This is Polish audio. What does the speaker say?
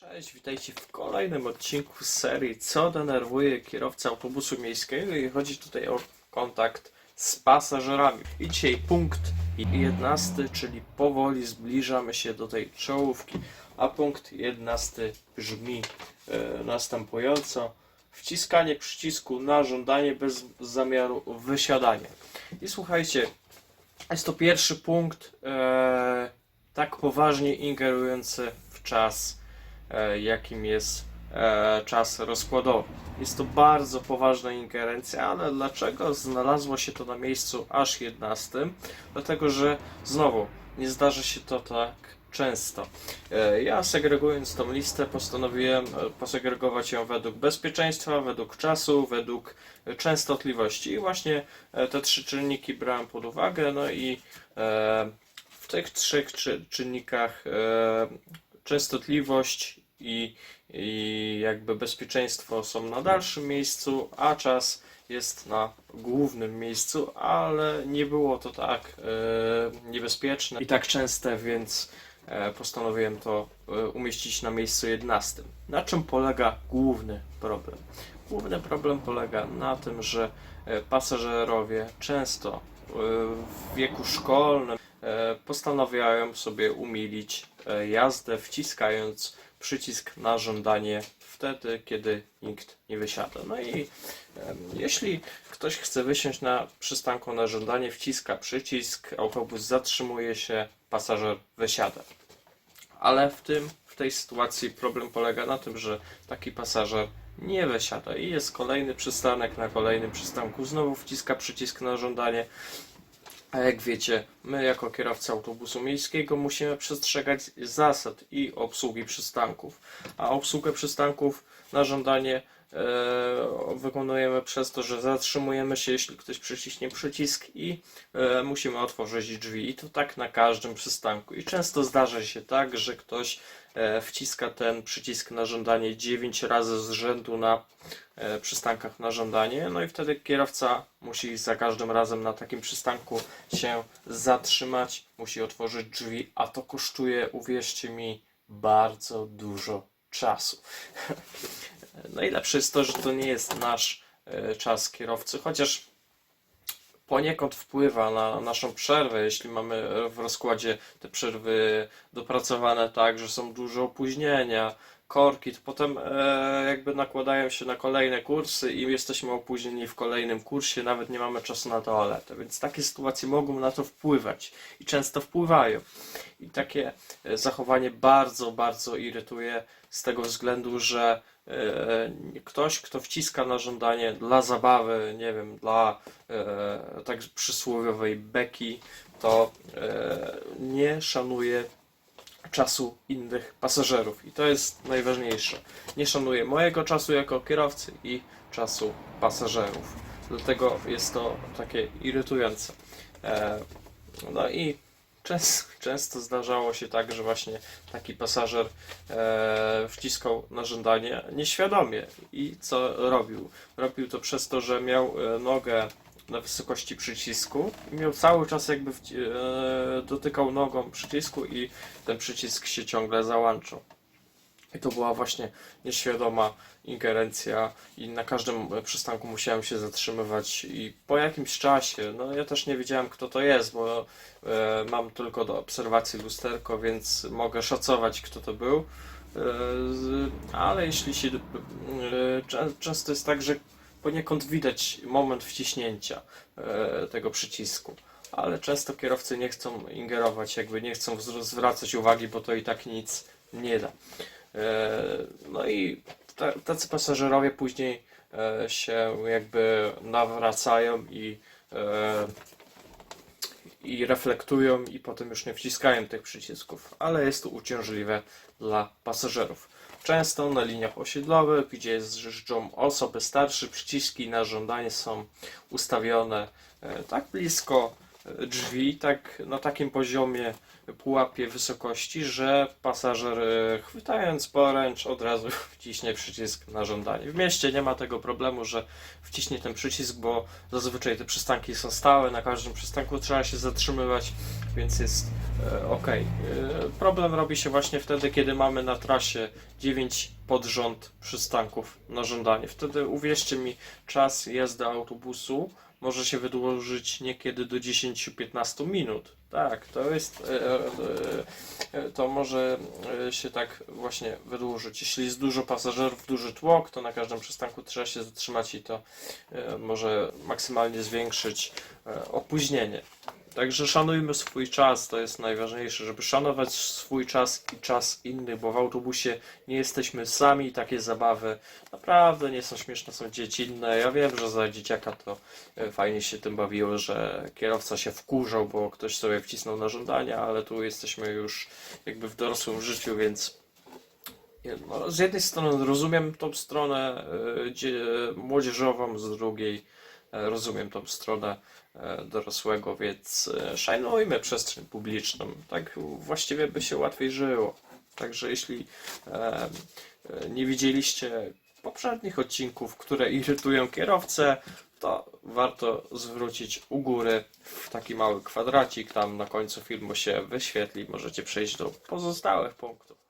Cześć, witajcie w kolejnym odcinku serii Co denerwuje kierowcę autobusu miejskiego i chodzi tutaj o kontakt z pasażerami. I dzisiaj punkt 11, czyli powoli zbliżamy się do tej czołówki, a punkt 11 brzmi e, następująco. Wciskanie przycisku na żądanie bez zamiaru wysiadania. I słuchajcie, jest to pierwszy punkt e, tak poważnie ingerujący w czas jakim jest e, czas rozkładowy. Jest to bardzo poważna ingerencja, ale dlaczego znalazło się to na miejscu aż 11? Dlatego, że znowu nie zdarza się to tak często. E, Ja segregując tą listę postanowiłem e, posegregować ją według bezpieczeństwa, według czasu, według e, częstotliwości i właśnie e, te trzy czynniki brałem pod uwagę, no i e, w tych trzech czy, czynnikach e, częstotliwość i, i jakby bezpieczeństwo są na dalszym miejscu, a czas jest na głównym miejscu, ale nie było to tak e, niebezpieczne i tak częste, więc e, postanowiłem to e, umieścić na miejscu 11. Na czym polega główny problem? Główny problem polega na tym, że e, pasażerowie często e, w wieku szkolnym e, postanawiają sobie umilić jazdę, wciskając przycisk na żądanie wtedy, kiedy nikt nie wysiada. No i jeśli ktoś chce wysiąść na przystanku na żądanie, wciska przycisk, autobus zatrzymuje się, pasażer wysiada. Ale w tym, w tej sytuacji problem polega na tym, że taki pasażer nie wysiada i jest kolejny przystanek na kolejnym przystanku, znowu wciska przycisk na żądanie. A jak wiecie, my jako kierowcy autobusu miejskiego musimy przestrzegać zasad i obsługi przystanków. A obsługę przystanków na żądanie wykonujemy przez to, że zatrzymujemy się, jeśli ktoś przyciśnie przycisk i e, musimy otworzyć drzwi. I to tak na każdym przystanku. I często zdarza się tak, że ktoś e, wciska ten przycisk na żądanie 9 razy z rzędu na e, przystankach na żądanie. No i wtedy kierowca musi za każdym razem na takim przystanku się zatrzymać, musi otworzyć drzwi, a to kosztuje, uwierzcie mi, bardzo dużo czasu. Najlepsze jest to, że to nie jest nasz e, czas kierowcy, chociaż poniekąd wpływa na naszą przerwę, jeśli mamy w rozkładzie te przerwy dopracowane tak, że są duże opóźnienia, korki, to potem e, jakby nakładają się na kolejne kursy i jesteśmy opóźnieni w kolejnym kursie, nawet nie mamy czasu na toaletę, więc takie sytuacje mogą na to wpływać i często wpływają. I takie e, zachowanie bardzo, bardzo irytuje z tego względu, że ktoś, kto wciska na żądanie dla zabawy, nie wiem, dla e, tak przysłowiowej beki, to e, nie szanuje czasu innych pasażerów. I to jest najważniejsze. Nie szanuje mojego czasu jako kierowcy i czasu pasażerów. Dlatego jest to takie irytujące. E, no i często, często zdarzało się tak, że właśnie taki pasażer e, wciskał na żądanie nieświadomie. I co robił? Robił to przez to, że miał e, nogę na wysokości przycisku i miał cały czas jakby wci- e, dotykał nogą przycisku i ten przycisk się ciągle załączał. I to była właśnie nieświadoma ingerencja i na każdym przystanku musiałem się zatrzymywać i po jakimś czasie, no ja też nie wiedziałem kto to jest, bo e, mam tylko do obserwacji lusterko, więc mogę szacować kto to był. E, ale jeśli się. E, czę- często jest tak, że poniekąd widać moment wciśnięcia e, tego przycisku. Ale często kierowcy nie chcą ingerować, jakby nie chcą zwr- zwracać uwagi, bo to i tak nic nie da. E, No i ta- tacy pasażerowie później e, się jakby nawracają i, e, i reflektują i potem już nie wciskają tych przycisków, ale jest to uciążliwe dla pasażerów. Często na liniach osiedlowych, gdzie jeżdżą osoby starsze, przyciski na żądanie są ustawione tak blisko drzwi, tak na takim poziomie pułapie wysokości, że pasażer e, chwytając poręcz od razu wciśnie przycisk na żądanie. W mieście nie ma tego problemu, że wciśnie ten przycisk, bo zazwyczaj te przystanki są stałe, na każdym przystanku trzeba się zatrzymywać, więc jest E, Okej. E, Problem robi się właśnie wtedy, kiedy mamy na trasie 9 pod rząd przystanków na żądanie. Wtedy uwierzcie mi, czas jazdy autobusu może się wydłużyć niekiedy do 10-15 minut. Tak, to jest. e, e, e, To może się tak właśnie wydłużyć. Jeśli jest dużo pasażerów, duży tłok, to na każdym przystanku trzeba się zatrzymać i to może maksymalnie zwiększyć opóźnienie. Także szanujmy swój czas, to jest najważniejsze, żeby szanować swój czas i czas innych, bo w autobusie nie jesteśmy sami, takie zabawy naprawdę nie są śmieszne, są dziecinne. Ja wiem, że za dzieciaka to e, fajnie się tym bawiło, że kierowca się wkurzał, bo ktoś sobie wcisnął na żądania, ale tu jesteśmy już jakby w dorosłym życiu, więc no, z jednej strony rozumiem tą stronę e, dzie- młodzieżową, z drugiej rozumiem tą stronę e, dorosłego, więc e, szanujmy przestrzeń publiczną. Tak właściwie by się łatwiej żyło. Także jeśli e, e, nie widzieliście poprzednich odcinków, które irytują kierowcę, to warto zwrócić u góry w taki mały kwadracik, tam na końcu filmu się wyświetli, możecie przejść do pozostałych punktów.